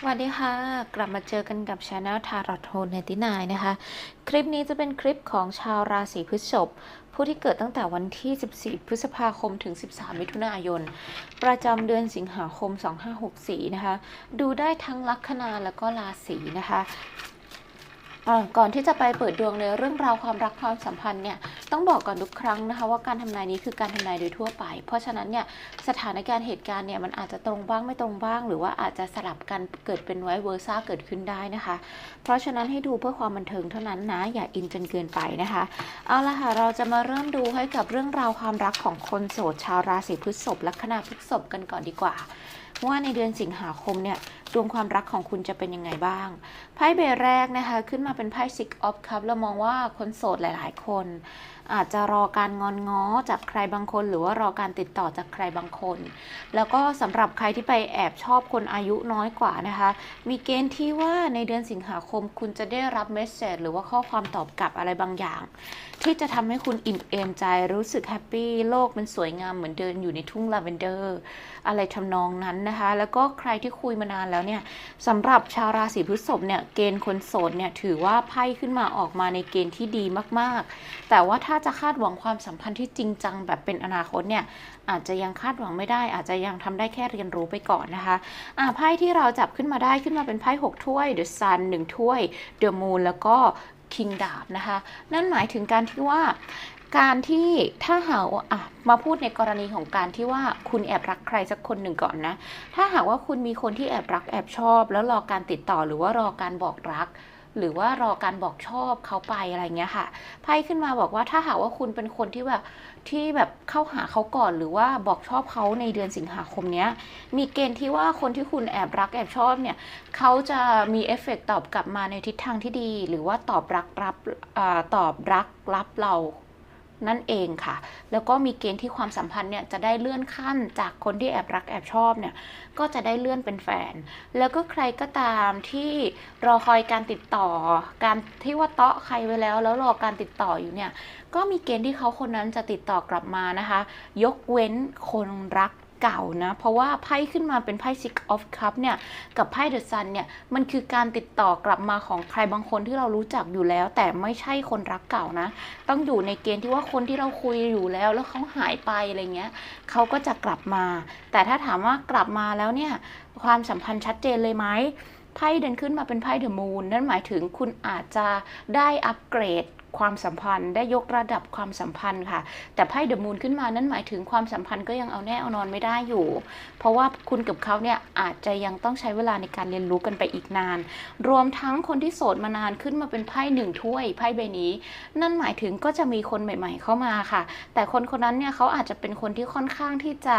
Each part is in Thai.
สวัสดีค่ะ กลับมาเจอกันกับช anel ทารอ t โ n นตินายนะคะ คลิปนี้จะเป็นคลิปของชาวราศีพฤษภผู้ที่เกิดตั้งแต่วันที่ 14 พฤษภาคมถึง 13 มิถุนายน ประจำเดือนสิงหาคม 2564 นะคะ ดูได้ทั้งลัคนาแล้วก็ราศีนะคะ ก่อนที่จะไปเปิดดวงในเรื่องราวความรักความสัมพันธ์เนี่ยต้องบอกก่อนทุกครั้งนะคะว่าการทำนายนี้คือการทำนายโดยทั่วไป เพราะฉะนั้นเนี่ยสถานการณ์เหตุการณ์เนี่ยมันอาจจะตรงบ้างไม่ตรงบ้าง หรือว่าอาจจะสลับกันเกิดเป็นไวเวอร์ซ่าเกิดขึ้นได้นะคะ เพราะฉะนั้นให้ดูเพื่อความบันเทิงเท่านั้นนะอย่าอินจนเกินไปนะคะเอาละค่ะเราจะมาเริ่มดูให้กับเรื่องราวความรักของคนโสดชาวราศีพฤษภลัคนาพฤษภกันก่อนดีกว่า ว่าในเดือนสิงหาคมเนี่ยดวงความรักของคุณจะเป็นยังไงบ้าง ไพ่ใบแรกนะคะ ขึ้นมาเป็นไพ่ Six of Cups เรามองว่าคนโสดหลาย ๆ คน อาจจะรอการงอนง้อจากใครบางคน หรือว่ารอการติดต่อจากใครบางคน แล้วก็สำหรับใครที่ไปแอบชอบคนอายุน้อยกว่านะคะ มีเกณฑ์ที่ว่าในเดือนสิงหาคมคุณจะได้รับเมสเซจหรือว่าข้อความตอบกลับอะไรบางอย่าง ที่จะทำให้คุณอิ่มเอมใจรู้สึกแฮปปี้โลกมันสวยงามเหมือนเดินอยู่ในทุ่งลาเวนเดอร์อะไรทำนองนั้นนะคะ แล้วก็ใครที่คุยมานานแล้วเนี่ยสำหรับชาวราศีพฤษภเนี่ยเกณฑ์คนโสดเนี่ยถือว่าไพ่ขึ้นมาออกมาในเกณฑ์ที่ดีมาก ๆ แต่ว่าถ้าาจะคาดหวังความสัมพันธ์ที่จริงจังแบบเป็นอนาคตเนี่ยอาจจะยังคาดหวังไม่ได้ อาจจะยังทำได้แค่เรียนรู้ไปก่อนนะคะอ่าไพ่ที่เราจับขึ้นมาได้ขึ้นมาเป็นไพ่หกถ้วย The Sun หนึ่งถ้วย The Moon แล้วก็คิงดาบนะคะ นั่นหมายถึงการที่ว่าการที่ถ้าหากว่าอะมาพูดในกรณีของการที่ว่าคุณแอบรักใครสักคนหนึ่งก่อนนะ ถ้าหากว่าคุณมีคนที่แอบรักแอบชอบ แล้วรอการติดต่อหรือว่ารอการบอกรัก หรือว่ารอการบอกชอบเขาไปอะไรเงี้ยค่ะไพ่ขึ้นมาบอกว่าถ้าหากว่าคุณเป็นคนที่แบบที่แบบเข้าหาเขาก่อน หรือว่าบอกชอบเขาในเดือนสิงหาคมเนี้ยมีเกณฑ์ที่ว่าคนที่คุณแอบรักแอบชอบเนี่ยเขาจะมีเอฟเฟกต์ตอบกลับมาในทิศทางที่ดี หรือว่าตอบรักรับอตอบรักรับเรา นั่นเองค่ะ แล้วก็มีเกณฑ์ที่ความสัมพันธ์เนี่ยจะได้เลื่อนขั้นจากคนที่แอบรักแอบชอบเนี่ยก็จะได้เลื่อนเป็นแฟน แล้วก็ใครก็ตามที่รอคอยการติดต่อ การที่ว่าเตาะใครไว้แล้ว แล้วรอการติดต่ออยู่เนี่ยก็มีเกณฑ์ที่เขาคนนั้นจะติดต่อกลับมานะคะ ยกเว้นคนรัก เก่านะ เพราะว่าไพ่ขึ้นมาเป็นไพ่ Six of Cup เนี่ย กับไพ่ The Sun เนี่ย มันคือการติดต่อกลับมาของใครบางคนที่เรารู้จักอยู่แล้ว แต่ไม่ใช่คนรักเก่านะ ต้องอยู่ในเกณฑ์ที่ว่าคนที่เราคุยอยู่แล้ว แล้วเขาหายไปอะไรเงี้ยเขาก็จะกลับมา แต่ถ้าถามว่ากลับมาแล้วเนี่ยความสัมพันธ์ชัดเจนเลยไหมไพ่เดินขึ้นมาเป็นไพ่เดอะมูนนั่นหมายถึงคุณอาจจะได้อัปเกรด ความสัมพันธ์ ได้ยกระดับความสัมพันธ์ค่ะ แต่ไพ่เดอะมูนขึ้นมานั่นหมายถึงความสัมพันธ์ก็ยังเอาแน่เอานอนไม่ได้อยู่ เพราะว่าคุณกับเขาเนี่ยอาจจะยังต้องใช้เวลาในการเรียนรู้กันไปอีกนาน รวมทั้งคนที่โสดมานานขึ้นมาเป็นไพ่หนึ่งถ้วยไพ่ใบนี้ นั่นหมายถึงก็จะมีคนใหม่ ๆ เข้ามาค่ะ แต่คนคนนั้นเนี่ยเขาอาจจะเป็นคนที่ค่อนข้างที่จะ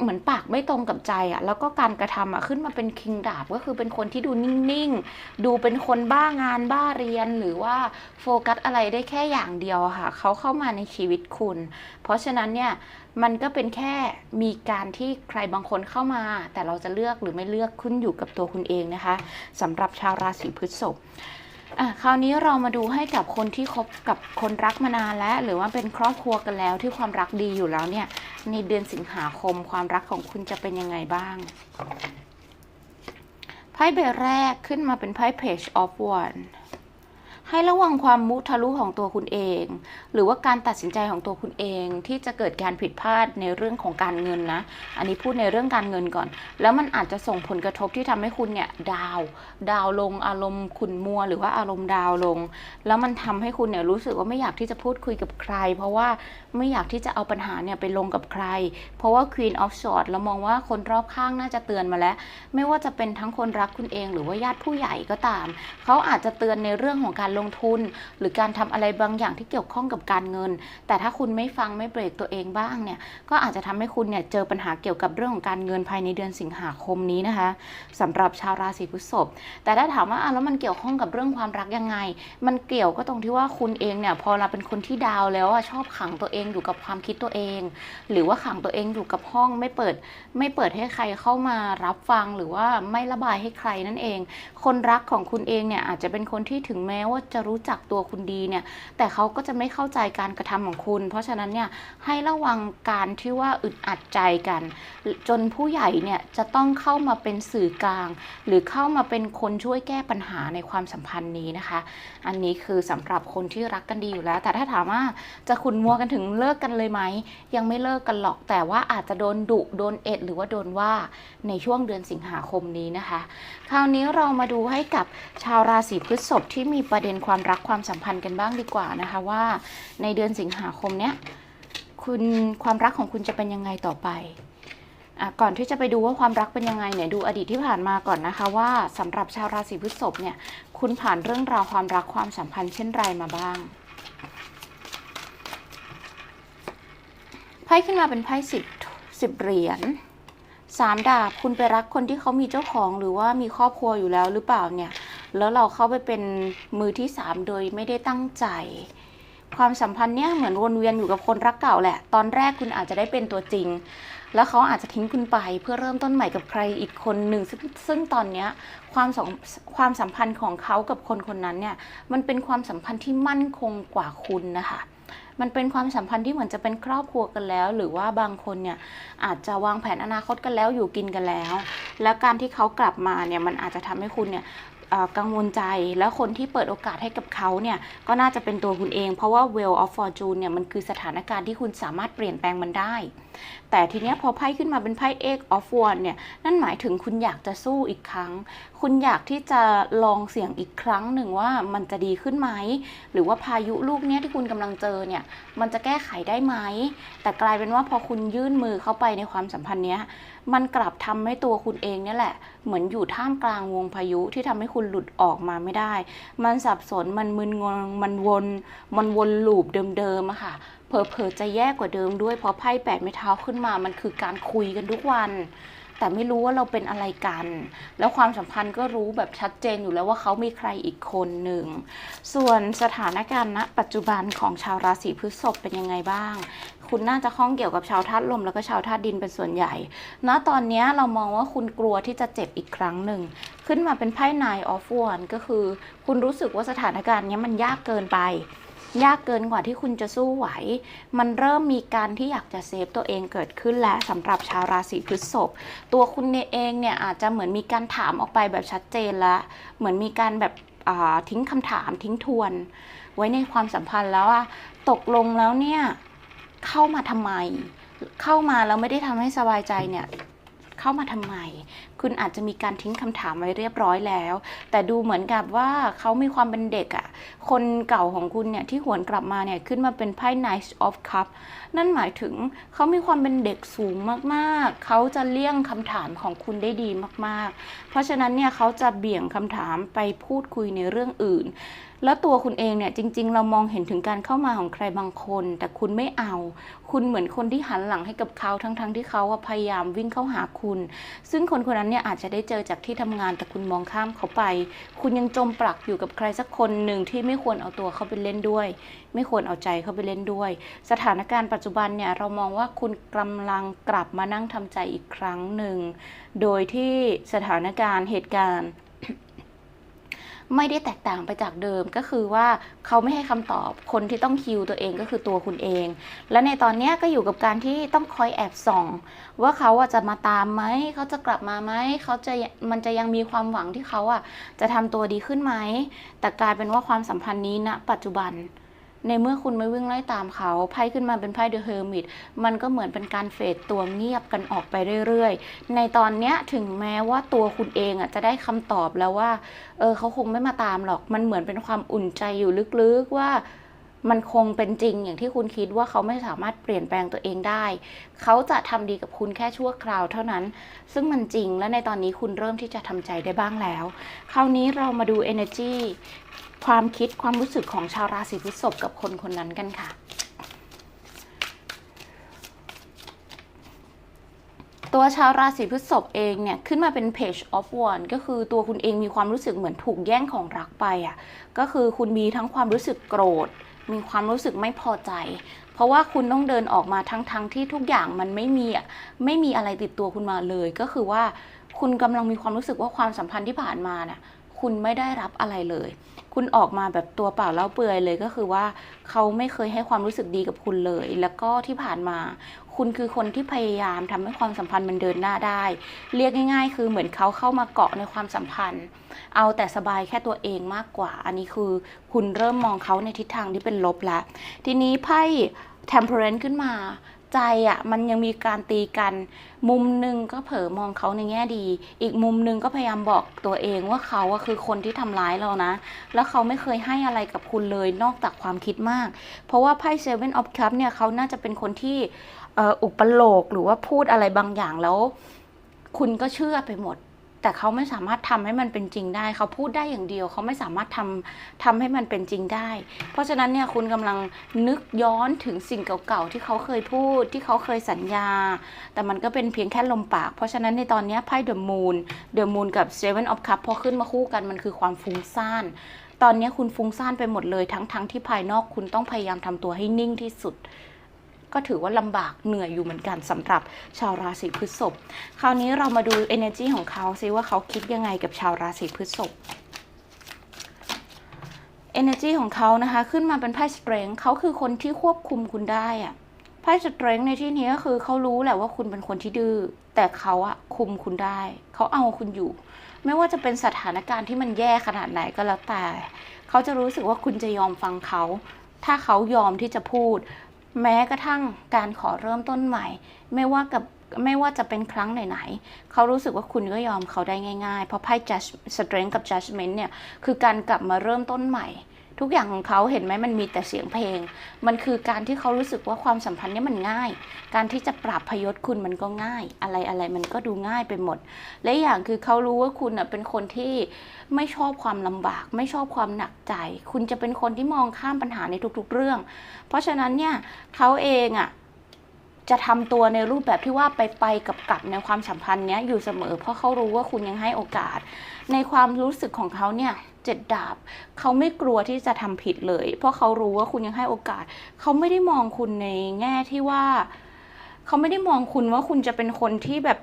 เหมือนปากไม่ตรงกับใจอะแล้วก็การกระทำอะขึ้นมาเป็นคิงดาบก็คือเป็นคนที่ดูนิ่งๆ ดูเป็นคนบ้างานบ้าเรียนหรือว่าโฟกัสอะไรได้แค่อย่างเดียวค่ะ เขาเข้ามาในชีวิตคุณ เพราะฉะนั้นเนี่ยมันก็เป็นแค่มีการที่ใครบางคนเข้ามา แต่เราจะเลือกหรือไม่เลือกขึ้นอยู่กับตัวคุณเองนะคะสำหรับชาวราศีพฤษภ อะคราวนี้เรามาดูให้กับคนที่คบกับคนรักมานานแล้ว หรือว่าเป็นครอบครัวกันแล้วที่ความรักดีอยู่แล้วเนี่ย ในเดือนสิงหาคมความรักของคุณจะเป็นยังไงบ้างไพ่ใบแรกขึ้นมาเป็นไพ่ Page of One ให้ระวังความมุทะลุของตัวคุณเอง หรือว่าการตัดสินใจของตัวคุณเองที่จะเกิดการผิดพลาดในเรื่องของการเงินนะ อันนี้พูดในเรื่องการเงินก่อน แล้วมันอาจจะส่งผลกระทบที่ทำให้คุณเนี่ยดาว ดาวลงอารมณ์ขุนมัว หรือว่าอารมณ์ดาวลง แล้วมันทำให้คุณเนี่ยรู้สึกว่าไม่อยากที่จะพูดคุยกับใคร เพราะว่าไม่อยากที่จะเอาปัญหาเนี่ยไปลงกับใคร เพราะว่า Queen of Swords เรามองว่าคนรอบข้างน่าจะเตือนมาแล้ว ไม่ว่าจะเป็นทั้งคนรักคุณเอง หรือว่าญาติผู้ใหญ่ก็ตาม เขาอาจจะเตือนในเรื่องของการลงทุน หรือการทำอะไรบางอย่างที่เกี่ยวข้องกับการเงิน แต่ถ้าคุณไม่ฟังไม่เบรกตัวเองบ้างเนี่ยก็อาจจะทำให้คุณเนี่ยเจอปัญหาเกี่ยวกับเรื่องของการเงินภายในเดือนสิงหาคมนี้นะคะสำหรับชาวราศีพฤษภแต่ถ้าถามว่าแล้วมันเกี่ยวข้องกับเรื่องความรักยังไง มันเกี่ยวก็ตรงที่ว่าคุณเองเนี่ยพอเราเป็นคนที่ดาวแล้วอะชอบขังตัวเองอยู่กับความคิดตัวเอง หรือว่าขังตัวเองอยู่กับห้องไม่เปิดไม่เปิดให้ใครเข้ามารับฟังหรือว่าไม่ระบายให้ใครนั่นเอง คนรักของคุณเองเนี่ยอาจจะเป็นคนที่ถึงแม้ว่าจะรู้จักตัวคุณดีเนี่ย แต่เขาก็จะไม่เข้าใจการกระทำของคุณ เพราะฉะนั้นเนี่ยให้ระวังการที่ว่าอึดอัดใจกัน จนผู้ใหญ่เนี่ยจะต้องเข้ามาเป็นสื่อกลาง หรือเข้ามาเป็นคนช่วยแก้ปัญหาในความสัมพันธ์นี้นะคะ อันนี้คือสำหรับคนที่รักกันดีอยู่แล้ว แต่ถ้าถามว่าจะคุณมัวกันถึงเลิกกันเลยไหมยังไม่เลิกกันหรอกแต่ว่าอาจจะโดนดุโดนเอ็ด หรือว่าโดนว่าในช่วงเดือนสิงหาคมนี้นะคะ คราวนี้เรามาดูให้กับชาวราศีพฤษภที่มีประเด็นความรักความสัมพันธ์กันบ้างดีกว่านะคะว่าในเดือนสิงหาคมเนี้ยคุณความรักของคุณจะเป็นยังไงต่อไปอะก่อนที่จะไปดูว่าความรักเป็นยังไงเนี่ยดูอดีตที่ผ่านมาก่อนนะคะว่าสำหรับชาวราศีพฤษภเนี่ยคุณผ่านเรื่องราวความรักความสัมพันธ์เช่นไรมาบ้างไพ่ขึ้นมาเป็นไพ่สิบสิบเหรียญสามดาบคุณไปรักคนที่เขามีเจ้าของหรือว่ามีครอบครัวอยู่แล้วหรือเปล่าเนี่ย แล้วเราเข้าไปเป็นมือที่สามโดยไม่ได้ตั้งใจ ความสัมพันธ์เนี่ยเหมือนวนเวียนอยู่กับคนรักเก่าแหละ ตอนแรกคุณอาจจะได้เป็นตัวจริง แล้วเขาอาจจะทิ้งคุณไปเพื่อเริ่มต้นใหม่กับใครอีกคนหนึ่งซึ่งซึ่งตอนเนี้ยความสองความสัมพันธ์ของเขากับคนคนนั้นเนี่ยมันเป็นความสัมพันธ์ที่มั่นคงกว่าคุณนะคะมันเป็นความสัมพันธ์ที่เหมือนจะเป็นครอบครัวกันแล้ว หรือว่าบางคนเนี่ยอาจจะวางแผนอนาคตกันแล้วอยู่กินกันแล้ว แล้วการที่เขากลับมาเนี่ยมันอาจจะทำให้คุณเนี่ย กังวลใจ แล้วคนที่เปิดโอกาสให้กับเขาเนี่ยก็น่าจะเป็นตัวคุณเอง เพราะว่า Wheel of Fortune เนี่ยมันคือสถานการณ์ที่คุณสามารถเปลี่ยนแปลงมันได้ แต่ทีเนี้ยพอไพ่ขึ้นมาเป็นไพ่ Eight of Wands เนี่ยนั่นหมายถึงคุณอยากจะสู้อีกครั้ง คุณอยากที่จะลองเสี่ยงอีกครั้งหนึ่งว่ามันจะดีขึ้นไหม หรือว่าพายุลูกเนี้ยที่คุณกำลังเจอเนี่ยมันจะแก้ไขได้ไหม แต่กลายเป็นว่าพอคุณยื่นมือเข้าไปในความสัมพันธ์เนี้ย มันกลับทำให้ตัวคุณเองเนี่ยแหละ เหมือนอยู่ท่ามกลางวงพายุที่ทำให้คุณหลุดออกมาไม่ได้ มันสับสนมันมึนงงมันวน มันวนลูปเดิมๆอะค่ะเผลอๆจะแย่กว่าเดิมด้วยเพราะไพ่แปดไม้เท้าขึ้นมา มันคือการคุยกันทุกวัน แต่ไม่รู้ว่าเราเป็นอะไรกัน แล้วความสัมพันธ์ก็รู้แบบชัดเจนอยู่แล้วว่าเขามีใครอีกคนหนึ่ง ส่วนสถานการณ์ณปัจจุบันของชาวราศีพฤษภเป็นยังไงบ้าง คุณน่าจะข้องเกี่ยวกับชาวธาตุลมแล้วก็ชาวธาตุดินเป็นส่วนใหญ่ณตอนนี้เรามองว่าคุณกลัวที่จะเจ็บอีกครั้งหนึ่ง ขึ้นมาเป็นไพ่นายออฟวอนก็คือ คุณรู้สึกว่าสถานการณ์นี้มันยากเกินไป ยากเกินกว่าที่คุณจะสู้ไหว มันเริ่มมีการที่อยากจะเซฟตัวเองเกิดขึ้นแล้วสำหรับชาวราศีพฤษภตัวคุณเองเนี่ยอาจจะเหมือนมีการถามออกไปแบบชัดเจนแล้ว เหมือนมีการแบบทิ้งคำถามทิ้งทวน ไว้ในความสัมพันธ์แล้วว่าตกลงแล้วเนี่ยเข้ามาทำไม เข้ามาแล้วไม่ได้ทำให้สบายใจเนี่ยเข้ามาทำไม คุณอาจจะมีการทิ้งคำถามไว้เรียบร้อยแล้ว แต่ดูเหมือนกับว่าเขามีความเป็นเด็กอะ่ะ คนเก่าของคุณเนี่ยที่หวนกลับมาเนี่ยขึ้นมาเป็นไพ่ Knight of Cup นั่นหมายถึงเขามีความเป็นเด็กสูงมากๆ เขาจะเลี่ยงคำถามของคุณได้ดีมากๆ เพราะฉะนั้นเนี่ยเขาจะเบี่ยงคำถามไปพูดคุยในเรื่องอื่น แล้วตัวคุณเองเนี่ยจริง ๆ เรามองเห็นถึงการเข้ามาของใครบางคน แต่คุณไม่เอา คุณเหมือนคนที่หันหลังให้กับเขาทั้งๆที่เขาอะพยายามวิ่งเข้าหาคุณ ซึ่งคนคนนั้นเนี่ยอาจจะได้เจอจากที่ทำงานแต่คุณมองข้ามเขาไป คุณยังจมปลักอยู่กับใครสักคนหนึ่งที่ไม่ควรเอาตัวเขาไปเล่นด้วย ไม่ควรเอาใจเขาไปเล่นด้วย สถานการณ์ปัจจุบันเนี่ยเรามองว่าคุณกำลังกลับมานั่งทำใจอีกครั้งหนึ่งโดยที่สถานการณ์เหตุการณ์ ไม่ได้แตกต่างไปจากเดิมก็คือว่าเขาไม่ให้คำตอบคนที่ต้องคิวตัวเองก็คือตัวคุณเอง และในตอนนี้ก็อยู่กับการที่ต้องคอยแอบส่อง ว่าเขาอะจะมาตามไหมเขาจะกลับมาไหมเขาจะมันจะยังมีความหวังที่เขาอะจะทำตัวดีขึ้นไหมแต่กลายเป็นว่าความสัมพันธ์นี้ณปัจจุบัน ในเมื่อคุณไม่วิ่งไล่ตามเขาไพ่ขึ้นมาเป็นไพ่เดอะเฮอร์มิตมันก็เหมือนเป็นการเฟดตัวเงียบกันออกไปเรื่อยๆ ในตอนเนี้ยถึงแม้ว่าตัวคุณเองอะจะได้คำตอบแล้วว่าเออเขาคงไม่มาตามหรอกมันเหมือนเป็นความอุ่นใจอยู่ลึกๆว่ามันคงเป็นจริงอย่างที่คุณคิดว่าเขาไม่สามารถเปลี่ยนแปลงตัวเองได้ เขาจะทำดีกับคุณแค่ชั่วคราวเท่านั้น ซึ่งมันจริงและในตอนนี้คุณเริ่มที่จะทำใจได้บ้างแล้ว คราวนี้เรามาดู energy ความคิดความรู้สึกของชาวราศีพฤษภกับคนคนนั้นกันค่ะ ตัวชาวราศีพฤษภเองเนี่ย ขึ้นมาเป็น page of one ก็คือตัวคุณเองมีความรู้สึกเหมือนถูกแย่งของรักไปอะก็คือคุณมีทั้งความรู้สึกโกรธ มีความรู้สึกไม่พอใจ เพราะว่าคุณต้องเดินออกมาทั้งๆทที่ทุกอย่างมันไม่มีอะไม่มีอะไรติดตัวคุณมาเลย ก็คือว่าคุณกำลังมีความรู้สึกว่าความสัมพันธ์ที่ผ่านมาน่ะ คุณไม่ได้รับอะไรเลย คุณออกมาแบบตัวเปล่าเล่าเปลือยเลยก็คือว่าเขาไม่เคยให้ความรู้สึกดีกับคุณเลย แล้วก็ที่ผ่านมา คุณคือคนที่พยายามทำให้ความสัมพันธ์มันเดินหน้าได้ เรียกง่าย ๆ คือเหมือนเขาเข้ามาเกาะในความสัมพันธ์ เอาแต่สบายแค่ตัวเองมากกว่า อันนี้คือคุณเริ่มมองเขาในทิศทางที่เป็นลบแล้ว ทีนี้ไพ่ temperance ขึ้นมา ใจอะมันยังมีการตีกัน มุมหนึ่งก็เผลอมองเขาในแง่ดี อีกมุมหนึ่งก็พยายามบอกตัวเองว่าเขาอะคือคนที่ทำร้ายเรานะ แล้วเขาไม่เคยให้อะไรกับคุณเลยนอกจากความคิดมาก เพราะว่าไพ่เซเว่นออฟคัพเนี่ยเขาน่าจะเป็นคนที่อออุปโลกหรือว่าพูดอะไรบางอย่างแล้ว คุณก็เชื่อไปหมด แต่เขาไม่สามารถทำให้มันเป็นจริงได้ เขาพูดได้อย่างเดียว เขาไม่สามารถทำทำให้มันเป็นจริงได้ เพราะฉะนั้นเนี่ยคุณกำลังนึกย้อนถึงสิ่งเก่าๆที่เขาเคยพูดที่เขาเคยสัญญา แต่มันก็เป็นเพียงแค่ลมปาก เพราะฉะนั้นในตอนนี้ไพ่เดอะมูนเดอะมูนกับ Seven of Cups พพอขึ้นมาคู่กันมันคือความฟุ้งซ่านตอนนี้คุณฟุ้งซ่านไปหมดเลยทั้งๆทที่ภายนอกคุณต้องพยายามทำตัวให้นิ่งที่สุด ก็ถือว่าลำบากเหนื่อยอยู่เหมือนกันสำหรับชาวราศีพฤษภคราวนี้เรามาดู energy ของเขาซิว่าเขาคิดยังไงกับชาวราศีพฤษภ energy ของเขานะคะ ขึ้นมาเป็นไพ่ strength เขาคือคนที่ควบคุมคุณได้อะไพ่ strength ในที่นี้ก็คือเขารู้แหละว่าคุณเป็นคนที่ดื้อแต่เขาอะคุมคุณได้ เขาเอาคุณอยู่ ไม่ว่าจะเป็นสถานการณ์ที่มันแย่ขนาดไหนก็แล้วแต่ เขาจะรู้สึกว่าคุณจะยอมฟังเขา ถ้าเขายอมที่จะพูด แม้กระทั่งการขอเริ่มต้นใหม่ ไม่ว่ากับไม่ว่าจะเป็นครั้งไหนๆเขารู้สึกว่าคุณก็ยอมเขาได้ง่ายๆ เพราะไพ่ judge strength กับ judgment เนี่ย คือการกลับมาเริ่มต้นใหม่ ทุกอย่างของเขาเห็นไหมมันมีแต่เสียงเพลง มันคือการที่เขารู้สึกว่าความสัมพันธ์นี่ยมันง่าย การที่จะปรับพยศคุณมันก็ง่าย อะไรอะไรมันก็ดูง่ายไปหมด และอย่างคือเขารู้ว่าคุณอะเป็นคนที่ไม่ชอบความลำบาก ไม่ชอบความหนักใจ คุณจะเป็นคนที่มองข้ามปัญหาในทุกๆเรื่อง เพราะฉะนั้นเนี่ยเขาเองอะจะทำตัวในรูปแบบที่ว่าไปไปกับกลับในความสัมพันธ์เนี้ยอยู่เสมอ เพราะเขารู้ว่าคุณยังให้โอกาส ในความรู้สึกของเขาเนี่ย เจ็ดดาบ เขาไม่กลัวที่จะทำผิดเลย เพราะเขารู้ว่าคุณยังให้โอกาส เขาไม่ได้มองคุณในแง่ที่ว่า เขาไม่ได้มองคุณว่าคุณจะเป็นคนที่แบบ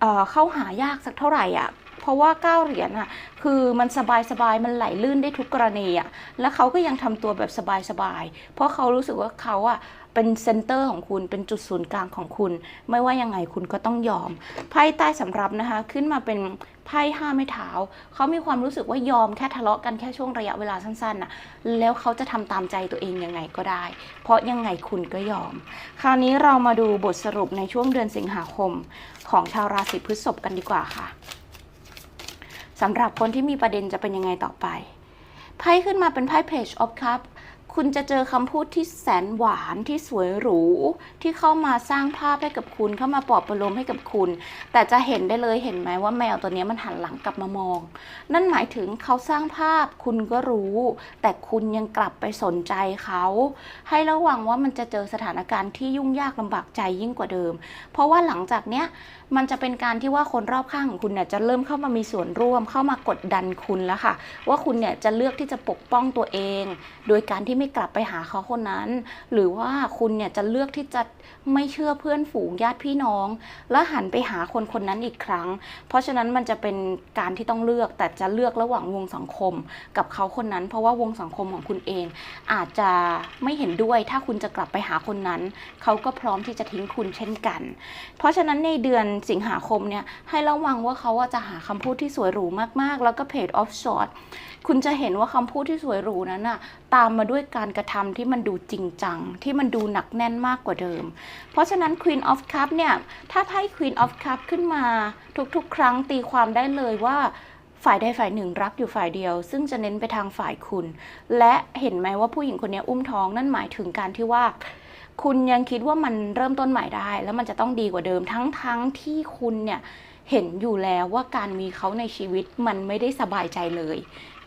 เเข้าหายากสักเท่าไหร่อะเพราะว่าก้าเหรียญอะ คือมันสบายสบายๆมันไหลลื่นได้ทุกกรณีอะ แล้วเขาก็ยังทำตัวแบบสบายสบายๆเพราะเขารู้สึกว่าเขาอะ เป็นเซนเตอร์ของคุณเป็นจุดศูนย์กลางของคุณ ไม่ว่ายังไงคุณก็ต้องยอม ไพ่ใต้สำรับนะคะ ขึ้นมาเป็นไพ่ห้าไม้เท้าเขามีความรู้สึกว่ายอมแค่ทะเลาะกันแค่ช่วงระยะเวลาสั้นๆน่ะแล้วเขาจะทำตามใจตัวเองยังไงก็ได้ เพราะยังไงคุณก็ยอม คราวนี้เรามาดูบทสรุปในช่วงเดือนสิงหาคม ของชาวราศีพฤษภกันดีกว่าค่ะสำหรับคนที่มีประเด็นจะเป็นยังไงต่อไปไพ่ขึ้นมาเป็นไพ่ Page of Cup คุณจะเจอคำพูดที่แสนหวานที่สวยหรู ที่เข้ามาสร้างภาพให้กับคุณ เข้ามาปลอบประโลมให้กับคุณ แต่จะเห็นได้เลยเห็นไหมว่าแมวตัวนี้มันหันหลังกลับมามอง นั่นหมายถึงเขาสร้างภาพคุณก็รู้ แต่คุณยังกลับไปสนใจเขา ให้ระวังว่ามันจะเจอสถานการณ์ที่ยุ่งยากลำบากใจยิ่งกว่าเดิม เพราะว่าหลังจากเนี้ยมันจะเป็นการที่ว่าคนรอบข้างของคุณเนี่ยจะเริ่มเข้ามามีส่วนร่วม เข้ามากดดันคุณแล้วค่ะ ว่าคุณเนี่ยจะเลือกที่จะปกป้องตัวเอง โดยการที่ไม่กลับไปหาเขาคนนั้น หรือว่าคุณเนี่ยจะเลือกที่จะไม่เชื่อเพื่อนฝูงญาติพี่น้อง แล้วหันไปหาคนคนนั้นอีกครั้ง เพราะฉะนั้นมันจะเป็นการที่ต้องเลือกแต่จะเลือกระหว่างวงสังคม กับเขาคนนั้น เพราะว่าวงสังคมของคุณเอง อาจจะไม่เห็นด้วยถ้าคุณจะกลับไปหาคนนั้น เขาก็พร้อมที่จะทิ้งคุณเช่นกัน เพราะฉะนั้นในเดือนสิงหาคมเนี่ยให้ระวังว่าเขาจะหาคำพูดที่สวยหรูมากๆ แล้วก็เพจออฟชอตคุณจะเห็นว่าคำพูดที่สวยหรูนั้นน่ะตามมาด้วยการกระทำที่มันดูจริงจัง ที่มันดูหนักแน่นมากกว่าเดิม เพราะฉะนั้น Queen of Cup เนี่ยถ้าไพ่ Queen of Cup ขึ้นมาทุกๆ ครั้งตีความได้เลยว่าฝ่ายใดฝ่ายหนึ่งรักอยู่ฝ่ายเดียว ซึ่งจะเน้นไปทางฝ่ายคุณ และเห็นไหมว่าผู้หญิงคนนี้อุ้มท้องนั่นหมายถึงการที่ว่า คุณยังคิดว่ามันเริ่มต้นใหม่ได้ แล้วมันจะต้องดีกว่าเดิมทั้งทั้งที่คุณเนี่ย เห็นอยู่แล้วว่าการมีเขาในชีวิตมันไม่ได้สบายใจเลย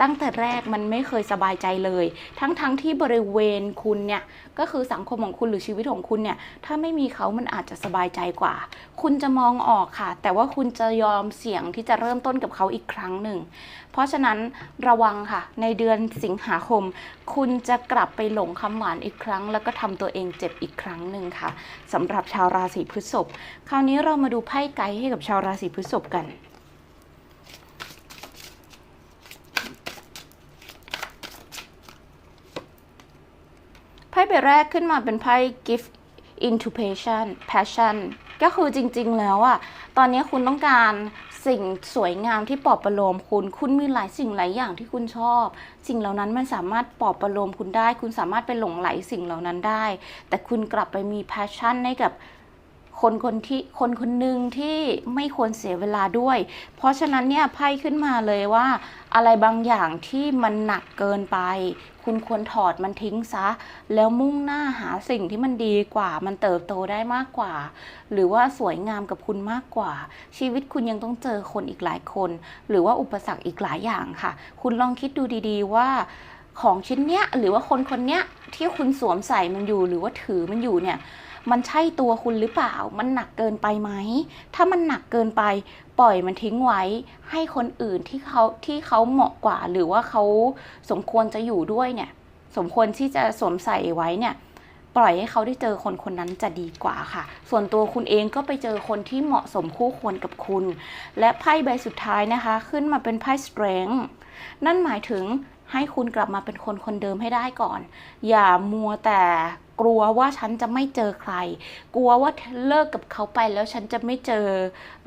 ตั้งแต่แรกมันไม่เคยสบายใจเลย ทั้งทั้งที่บริเวณคุณเนี่ยก็คือสังคมของคุณหรือชีวิตของคุณเนี่ยถ้าไม่มีเขามันอาจจะสบายใจกว่า คุณจะมองออกค่ะ แต่ว่าคุณจะยอมเสี่ยงที่จะเริ่มต้นกับเขาอีกครั้งหนึ่งเพราะฉะนั้นระวังค่ะ ในเดือนสิงหาคม คุณจะกลับไปหลงคำหวานอีกครั้ง แล้วก็ทำตัวเองเจ็บอีกครั้งหนึ่งค่ะสำหรับชาวราศีพฤษภคราวนี้เรามาดูไพ่ไกด์ให้กับชาวราศีพฤษภกันไพ่ใบแรกขึ้นมาเป็นไพ่ gift intuition passion ก็คือจริงๆแล้วอะตอนนี้คุณต้องการ สิ่งสวยงามที่ปลอบประโลมคุณ คุณมีหลายสิ่งหลายอย่างที่คุณชอบ สิ่งเหล่านั้นมันสามารถปลอบประโลมคุณได้ คุณสามารถไปหลงไหลสิ่งเหล่านั้นได้ แต่คุณกลับไปมีแพชชั่นให้กับ คนคนที่คนคนหนึ่งที่ไม่ควรเสียเวลาด้วย เพราะฉะนั้นเนี่ยไพ่ขึ้นมาเลยว่า อะไรบางอย่างที่มันหนักเกินไป คุณควรถอดมันทิ้งซะ แล้วมุ่งหน้าหาสิ่งที่มันดีกว่า มันเติบโตได้มากกว่า หรือว่าสวยงามกับคุณมากกว่า ชีวิตคุณยังต้องเจอคนอีกหลายคน หรือว่าอุปสรรคอีกหลายอย่างค่ะ คุณลองคิดดูดี ๆ ว่าของชิ้นเนี้ยหรือว่าคนคนเนี้ยที่คุณสวมใส่มันอยู่หรือว่าถือมันอยู่เนี่ย มันใช่ตัวคุณหรือเปล่า มันหนักเกินไปไหม ถ้ามันหนักเกินไปปล่อยมันทิ้งไว้ให้คนอื่นที่เขาที่เขาเหมาะกว่า หรือว่าเขาสมควรจะอยู่ด้วยเนี่ย สมควรที่จะสวมใส่ไว้เนี่ยปล่อยให้เขาได้เจอคนคนนั้นจะดีกว่าค่ะ ส่วนตัวคุณเองก็ไปเจอคนที่เหมาะสมคู่ควรกับคุณ และไพ่ใบสุดท้ายนะคะ ขึ้นมาเป็นไพ่ strength นั่นหมายถึงให้คุณกลับมาเป็นคนคนเดิมให้ได้ก่อน อย่ามัวแต่ กลัวว่าฉันจะไม่เจอใคร กลัวว่าเลิกกับเขาไปแล้วฉันจะไม่เจอ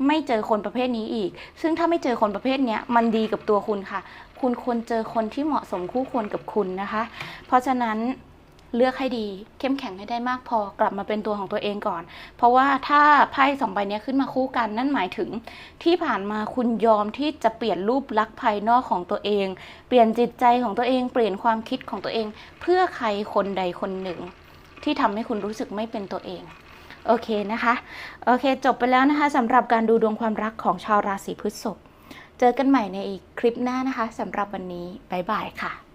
ไม่เจอคนประเภทนี้อีก ซึ่งถ้าไม่เจอคนประเภทนี้มันดีกับตัวคุณค่ะ คุณควรเจอคนที่เหมาะสมคู่ควรกับคุณนะคะ เพราะฉะนั้นเลือกให้ดี เข้มแข็งให้ได้มากพอกลับมาเป็นตัวของตัวเองก่อน เพราะว่าถ้าไพ่สองใบนี้ขึ้นมาคู่กันนั่นหมายถึง ที่ผ่านมาคุณยอมที่จะเปลี่ยนรูปลักษณ์ภายนอกของตัวเอง เปลี่ยนจิตใจของตัวเองเปลี่ยนความคิดของตัวเอง เพื่อใครคนใดคนหนึ่ง ที่ทำให้คุณรู้สึกไม่เป็นตัวเองโอเคนะคะโอเค จบไปแล้วนะคะสำหรับการดูดวงความรักของชาวราศีพฤษภเจอกันใหม่ในอีกคลิปหน้านะคะสำหรับวันนี้บ๊ายบายค่ะ